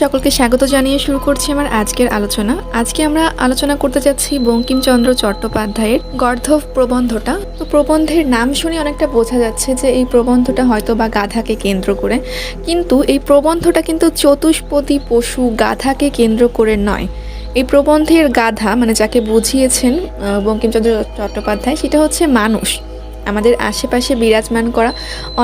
সকলকে স্বাগত জানিয়ে শুরু করছি আমার আজকের আলোচনা। আজকে আমরা আলোচনা করতে যাচ্ছি বঙ্কিমচন্দ্র চট্টোপাধ্যায়ের গর্ধব প্রবন্ধটা। তো প্রবন্ধের নাম শুনে অনেকটা বোঝা যাচ্ছে যে এই প্রবন্ধটা হয়তো বা গাধাকে কেন্দ্র করে। কিন্তু এই প্রবন্ধটা কিন্তু চতুষ্পদী পশু গাধাকে কেন্দ্র করে নয়। এই প্রবন্ধের গাধা মানে যাকে বুঝিয়েছেন বঙ্কিমচন্দ্র চট্টোপাধ্যায়, সেটা হচ্ছে মানুষ। আমাদের আশেপাশে বিরাজমান করা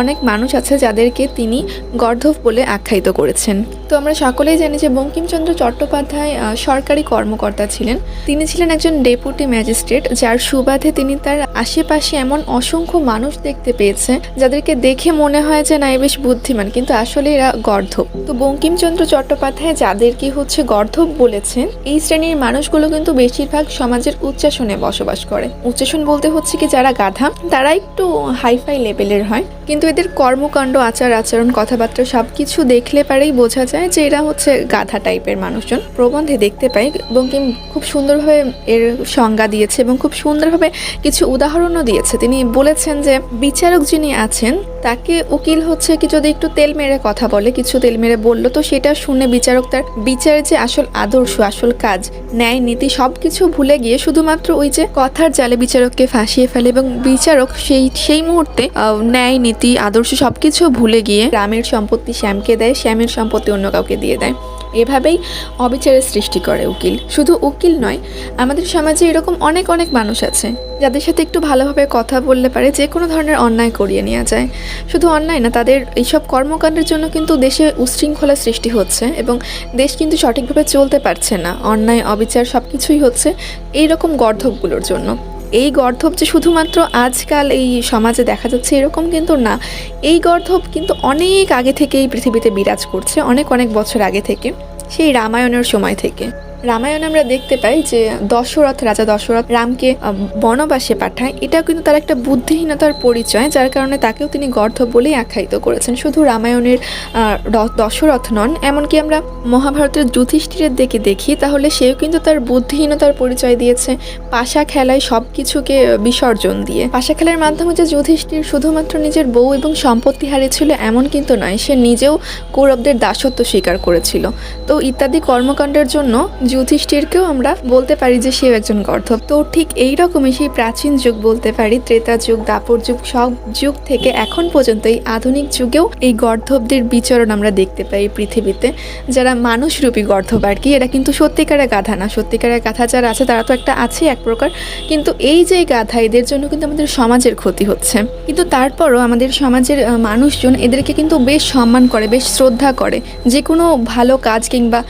অনেক মানুষ আছে যাদেরকে তিনি গর্ধব বলে আখ্যায়িত করেছেন। তো আমরা সকলেই জানি যে বঙ্কিমচন্দ্র চট্টোপাধ্যায় সরকারি কর্মকর্তা ছিলেন। তিনি ছিলেন একজন ডেপুটি ম্যাজিস্ট্রেট, যার সুবাদে তিনি তার আশেপাশে এমন অসংখ্য মানুষ দেখতে পেয়েছে যাদেরকে দেখে মনে হয় যে না, এ বেশ বুদ্ধিমান, কিন্তু আসলে এরা গর্ধব। তো বঙ্কিমচন্দ্র চট্টোপাধ্যায় যাদেরকে হচ্ছে গর্ধব বলেছেন, এই শ্রেণির মানুষগুলো কিন্তু বেশিরভাগ সমাজের উচ্চাসনে বসবাস করে। উচ্চাসন বলতে হচ্ছে কি, যারা গাধা, তারা একটু হাইফাই লেভেলের হয়। কিন্তু এদের কর্মকাণ্ড, আচার আচরণ, কথাবার্তা সব কিছু দেখলে পারেই বোঝা যায় যে এরা হচ্ছে গাধা টাইপের মানুষজন। প্রবন্ধে দেখতে পাই বঙ্কিম খুব সুন্দরভাবে এর সংজ্ঞা দিয়েছে এবং খুব সুন্দরভাবে কিছু উদাহরণও দিয়েছে। তিনি বলেছেন যে, বিচারক যিনি আছেন, তাকে উকিল হচ্ছে কি যদি একটু তেল মেরে কথা বলে, কিছু তেল মেরে বলল, তো সেটা শুনে বিচারক তার বিচারের যে আসল আদর্শ, আসল কাজ, ন্যায় নীতি সব কিছু ভুলে গিয়ে শুধুমাত্র ওই যে কথার জালে বিচারককে ফাঁসিয়ে ফেলে এবং বিচারক সেই সেই মুহূর্তে ন্যায় নীতি আদর্শ সব কিছু ভুলে গিয়ে গ্রামের সম্পত্তি শ্যামকে দেয়, শ্যামের সম্পত্তি অন্য কাউকে দিয়ে দেয়। এভাবেই অবিচারের সৃষ্টি করে উকিল। শুধু উকিল নয়, আমাদের সমাজে এরকম অনেক অনেক মানুষ আছে, যাদের সাথে একটু ভালোভাবে কথা বললে পারে, যে কোনো ধরনের অন্যায় করিয়ে নেওয়া যায়। শুধু অন্যায় না, তাদের এইসব কর্মকাণ্ডের জন্য কিন্তু দেশে উচ্ছৃঙ্খলা সৃষ্টি হচ্ছে এবং দেশ কিন্তু সঠিকভাবে চলতে পারছে না। অন্যায়, অবিচার সব কিছুই হচ্ছে এই রকম গর্ধবগুলোর জন্য। এই গর্ধব যে শুধুমাত্র আজকাল এই সমাজে দেখা যাচ্ছে এরকম কিন্তু না। এই গর্ধব কিন্তু অনেক আগে থেকেই পৃথিবীতে বিরাজ করছে, অনেক অনেক বছর আগে থেকে, সেই রামায়ণের সময় থেকে। রামায়ণে আমরা দেখতে পাই যে দশরথ, রাজা দশরথ রামকে বনবাসে পাঠায়। এটাও কিন্তু তার একটা বুদ্ধিহীনতার পরিচয়, যার কারণে তাকেও তিনি গর্ধব বলেই আখ্যায়িত করেছেন। শুধু রামায়ণের দশরথ নন, এমনকি আমরা মহাভারতের যুধিষ্ঠিরের দিকে দেখি, তাহলে সেও কিন্তু তার বুদ্ধিহীনতার পরিচয় দিয়েছে, পাশা খেলায় সব কিছুকে বিসর্জন দিয়ে। পাশা খেলার মাধ্যমে যে যুধিষ্ঠির শুধুমাত্র নিজের বউ এবং সম্পত্তি হারিয়েছিল, এমন কিন্তু নয়, সে নিজেও কৌরবদের দাসত্ব স্বীকার করেছিল। তো ইত্যাদি কর্মকাণ্ডের জন্য যুধিষ্ঠিরকেও আমরা বলতে পারি যে সেও একজন গর্ধব। তো ঠিক এই রকমই সেই প্রাচীন যুগ বলতে পারি, ত্রেতা যুগ, দাপর যুগ, সব যুগ থেকে এখন পর্যন্ত এই আধুনিক যুগেও এই গর্ধবদের বিচরণ আমরা দেখতে পাই পৃথিবীতে। যারা মানুষরূপী গর্ধব আর কি, এরা কিন্তু সত্যিকারের গাধা না। সত্যিকারের গাধা যারা আছে, তারা তো একটা আছে এক প্রকার। কিন্তু এই যে গাধা, এদের জন্য কিন্তু আমাদের সমাজের ক্ষতি হচ্ছে। কিন্তু তারপরও আমাদের সমাজের মানুষজন এদেরকে কিন্তু বেশ সম্মান করে, বেশ শ্রদ্ধা করে। যে কোনো ভালো কাজ কিংবা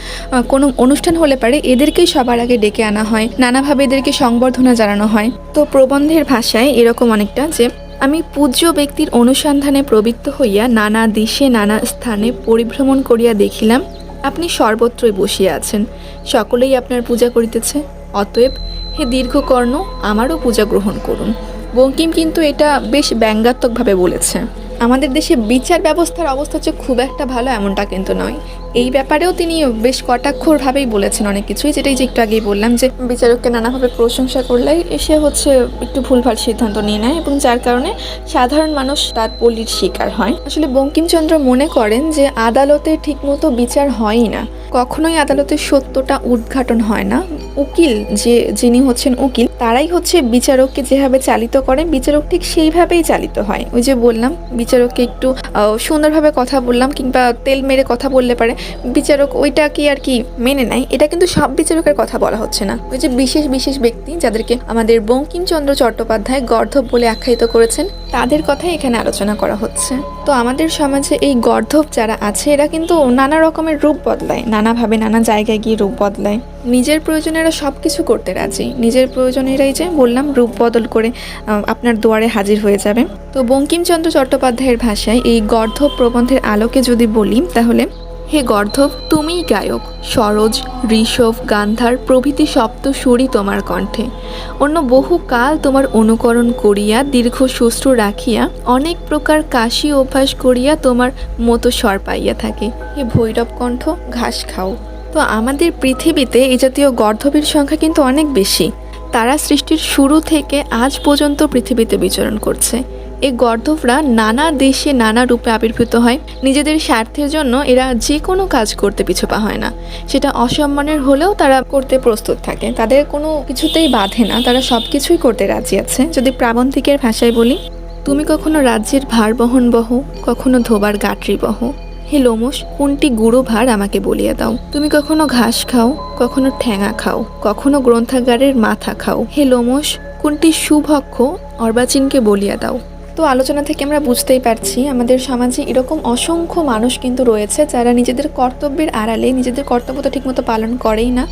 কোনো অনুষ্ঠান হলে পারে এদেরকেই সবার আগে ডেকে আনা হয়। নানাভাবে এদেরকে সংবর্ধনা জানানো হয়। তো প্রবন্ধের ভাষায় এরকম অনেকটা যে, আমি পূজ্য ব্যক্তির অনুসন্ধানে প্রবৃত্ত হইয়া নানা দেশে নানা স্থানে পরিভ্রমণ করিয়া দেখিলাম, আপনি সর্বত্রই বসিয়া আছেন। সকলেই আপনার পূজা করিতেছে। অতএব হে দীর্ঘকর্ণ, আমারও পূজা গ্রহণ করুন। বঙ্কিম কিন্তু এটা বেশ ব্যঙ্গাত্মকভাবে বলেছে। আমাদের দেশে বিচার ব্যবস্থার অবস্থা হচ্ছে খুব একটা ভালো এমনটা কিন্তু নয়। এই ব্যাপারেও তিনি বেশ কটাক্ষরভাবেই বলেছেন অনেক কিছুই, যেটাই যে একটু আগেই বললাম যে বিচারককে নানাভাবে প্রশংসা করলে এসে হচ্ছে একটু ভুলভাল সিদ্ধান্ত নিয়ে নেয় এবং যার কারণে সাধারণ মানুষ তার পল্লির শিকার হয়। আসলে বঙ্কিমচন্দ্র মনে করেন যে আদালতে ঠিকমতো বিচার হয়ই না। কখনোই আদালতের সত্যটা উদ্ঘাটন হয় না। উকিল যে, যিনি হচ্ছেন উকিল, তারাই হচ্ছে বিচারককে যেভাবে চালিত করে বিচারক ঠিক সেইভাবেই চালিত হয়। ওই যে বললাম, বিচারককে একটু সুন্দরভাবে কথা বললাম কিংবা তেল মেরে কথা বললে পারে। বিচারক ওইটা কি আর কি মেনে নেয়। এটা কিন্তু সব বিচারকের কথা বলা হচ্ছে না। ওই যে বিশেষ বিশেষ ব্যক্তি যাদেরকে আমাদের বঙ্কিমচন্দ্র চট্টোপাধ্যায় গর্ধব বলে আখ্যায়িত করেছেন, তাদের কথাই এখানে আলোচনা করা হচ্ছে। তো আমাদের সমাজে এই গর্ধব যারা আছে, এরা কিন্তু নানা রকমের রূপ বদলায়। নানাভাবে নানা জায়গায় গিয়ে রূপ বদলায়। নিজের প্রয়োজনে এরা সব কিছু করতে রাজি। নিজের প্রয়োজনেরাই যে, বললাম, রূপ বদল করে আপনার দুয়ারে হাজির হয়ে যাবে। তো বঙ্কিমচন্দ্র চট্টোপাধ্যায়ের ভাষায় এই গর্ধব প্রবন্ধের আলোকে যদি বলি, তাহলে হে গর্ধব, তুমিই গায়ক, সরোজ, ঋষভ, গান্ধার প্রভৃতি সপ্ত সুরই তোমার কণ্ঠে। অন্য বহু কাল তোমার অনুকরণ করিয়া, দীর্ঘ সুশ্রু রাখিয়া, অনেক প্রকার কাশি অভ্যাস করিয়া তোমার মতো স্বর পাইয়া থাকে। হে ভৈরব কণ্ঠ, ঘাস খাও। তো আমাদের পৃথিবীতে এই জাতীয় গর্ধবের সংখ্যা কিন্তু অনেক বেশি। তারা সৃষ্টির শুরু থেকে আজ পর্যন্ত পৃথিবীতে বিচরণ করছে। এই গর্ধবরা নানা দেশে নানা রূপে আবির্ভূত হয়। নিজেদের স্বার্থের জন্য এরা যে কোনো কাজ করতে পিছপা হয় না। সেটা অসম্মানের হলেও তারা করতে প্রস্তুত থাকে। তাদের কোনো কিছুতেই বাধে না। তারা সব কিছুই করতে রাজি আছে। যদি প্রাবন্ধিকের ভাষায় বলি, তুমি কখনো রাজ্যের ভার বহন বহ, কখনো ধোবার গাটরি বহ। হে লোমস কোনটি গুঁড়ো ভার আমাকে বলিয়ে দাও। তুমি কখনো ঘাস খাও, কখনো ঠ্যাঙা খাও, কখনো গ্রন্থাগারের মাথা খাও। হে লোমস কোনটি সুভক্ষ অর্বাচীনকে বলিয়া দাও। তো আলোচনা থেকে আমরা বুঝতেই পারছি, আমাদের সমাজে এরকম অসংখ্য মানুষ কিন্তু রয়েছে যারা নিজেদের কর্তব্যের আড়ালে নিজেদের কর্তব্য তো ঠিকমতো পালন করেই না,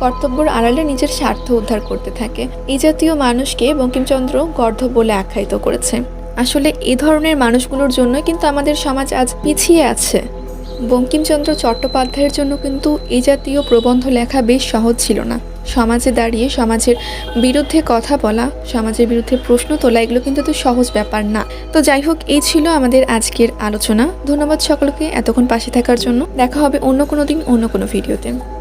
কর্তব্যের আড়ালে নিজের স্বার্থ উদ্ধার করতে থাকে। এই জাতীয় মানুষকে বঙ্কিমচন্দ্র গর্ধ বলে আখ্যায়িত করেছে। আসলে এ ধরনের মানুষগুলোর জন্য কিন্তু আমাদের সমাজ আজ পিছিয়ে আছে। বঙ্কিমচন্দ্র চট্টোপাধ্যায়ের জন্য কিন্তু এই জাতীয় প্রবন্ধ লেখা বেশ সহজ ছিল না। সমাজে দাঁড়িয়ে সমাজের বিরুদ্ধে কথা বলা, সমাজের বিরুদ্ধে প্রশ্ন তোলা, এগুলো কিন্তু তো সহজ ব্যাপার না। তো যাই হোক, এই ছিল আমাদের আজকের আলোচনা। ধন্যবাদ সকলকে এতক্ষণ পাশে থাকার জন্য। দেখা হবে অন্য কোনো দিন, অন্য কোনো ভিডিওতে।